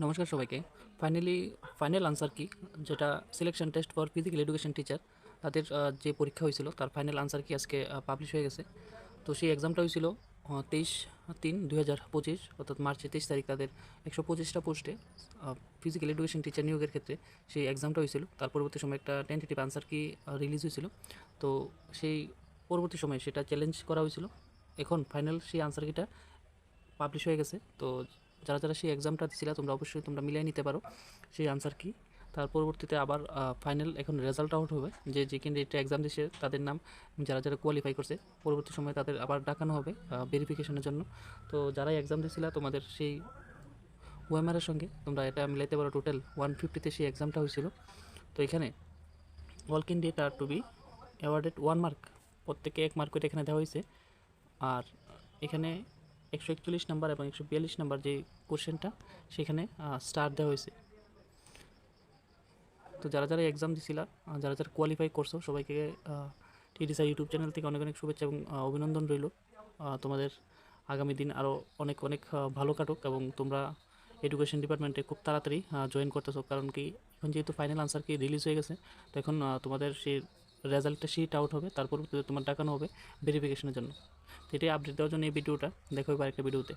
নমস্কার সবাইকে। Finally final answer কি? যেটা selection test for physical education teacher তাদের যে পরীক্ষা হয়েছিল, তার ফাইনাল আনসার কি আজকে পাবলিশ হয়ে গেছে। তো সেই এক্সামটা হয়েছিল তেইশ তিন দুই হাজার পঁচিশ, অর্থাৎ মার্চের তেইশ তারিখ তাদের একশো পঁচিশটা পোস্টে ফিজিক্যাল এডুকেশন টিচার নিয়োগের ক্ষেত্রে সেই এক্সামটা হয়েছিল। তার পরবর্তী সময় একটা টেন্টেটিভ আনসার কি রিলিজ হয়েছিল। তো সেই পরবর্তী সময়ে সেটা চ্যালেঞ্জ করা হয়েছিল। এখন ফাইনাল সেই আনসার কিটা পাবলিশ হয়ে গেছে। তো যারা যারা সেই এক্সামটা দিছিল, তোমরা অবশ্যই তোমরা মিলিয়ে নিতে পারো। সেই আনসার কি? তার পরবর্তীতে আবার ফাইনাল এখন রেজাল্ট আউট হবে। যে যে ক্যান্ডিডেট এক্সাম দিচ্ছে তাদের নাম যারা যারা কোয়ালিফাই করছে, পরবর্তী সময়ে তাদের আবার ডাকানো হবে ভেরিফিকেশনের জন্য। তো যারা এক্সাম দিয়েছিল তোমাদের সেই ওএমআরের সঙ্গে তোমরা এটা মিলাইতে পারো টোটাল ওয়ান ফিফটিতে সেই এক্সামটা হয়েছিল। তো এখানে all candidate are to be awarded one mark প্রত্যেকে এক মার্ক করে এখানে দেওয়া হয়েছে। আর এখানে একশো একচল্লিশ নাম্বার এবং একশো বিয়াল্লিশ নাম্বার যে কোশ্চেনটা, সেখানে স্টার দেওয়া হয়েছে। তো যারা যারা এক্সাম দিছিল যারা যারা কোয়ালিফাই করছ, সবাইকে টিডিসা ইউটিউব চ্যানেল থেকে অনেক অনেক শুভেচ্ছা এবং অভিনন্দন রইল। তোমাদের আগামী দিন আরও অনেক অনেক ভালো কাটুক এবং তোমরা এডুকেশন ডিপার্টমেন্টে খুব তাড়াতাড়ি জয়েন করতেছো। কারণ কি, এখন যেহেতু ফাইনাল আনসার কি রিলিজ হয়ে গেছে, তো এখন তোমাদের সেই রেজাল্টটা শিট আউট হবে তারপর তোমার ডাকানো হবে ভেরিফিকেশনের জন্য। তো এটাই আপডেট দেওয়ার জন্য এই ভিডিওটা দেখো এবার একটা ভিডিওতে